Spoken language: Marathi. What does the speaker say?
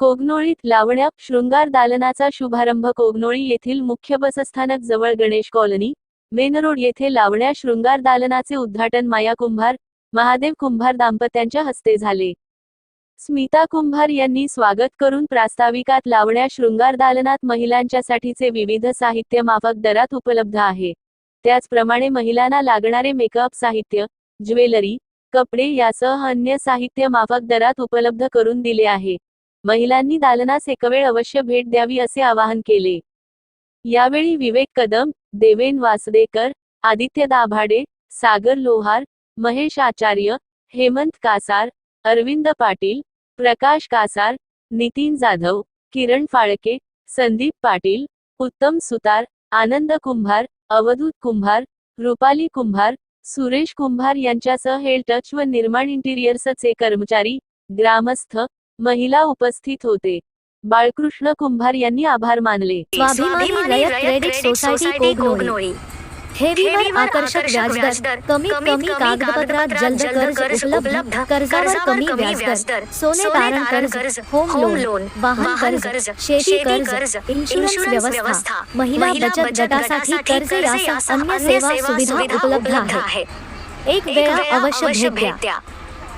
कोगनोळीत लावण्या शृंगार दालनाचा शुभारंभ कोगनोळी येथील मुख्य बसस्थानक जवळ गणेश कॉलनी मेन रोड येथे लावण्या शृंगार दालनाचे उद्घाटन माया कुंभार महादेव कुंभार दाम्पत्यांच्या हस्ते झाले. स्मिता कुंभार यांनी स्वागत करून प्रास्ताविकात लावण्या शृंगार दालनात महिलांच्यासाठीचे विविध साहित्य माफक दरात उपलब्ध आहे. त्याचप्रमाणे महिलांना लागणारे मेकअप साहित्य ज्वेलरी कपडे यासह अन्य साहित्य माफक दरात उपलब्ध करून दिले आहे. महिलांनी दालनास एकवेळ अवश्य भेट द्यावी असे आवाहन केले. यावेळी विवेक कदम देवेन वासदेकर आदित्य दाभाडे सागर लोहार महेश आचार्य हेमंत कासार अरविंद पाटील प्रकाश कासार नितीन जाधव किरण फाळके संदीप पाटील उत्तम सुतार आनंद कुंभार अवधूत कुंभार रुपाली कुंभार सुरेश कुंभार यांच्यासह हेल टच व निर्माण इंटिरियर्सचे कर्मचारी ग्रामस्थ महिला उपस्थित होते. बाळकृष्ण कुंभार यांनी आभार मानले. स्वाभिमानी रयत क्रेडिट सोसायटी कोगनोळी ठेवीवर आकर्षक व्याजदर. कमीत कमी कागदपत्रात जलद कर्ज उपलब्ध. कर्जावर कमी व्याजदर. सोने तारण कर्ज होम लोन वाहन कर्ज शेती कर्ज इन्शुरन्स व्यवस्था. महिला बचत गटासाठी कर्ज यासह अन्य सेवा सुविधा उपलब्ध आहेत. एक वेळा अवश्य भेट द्या.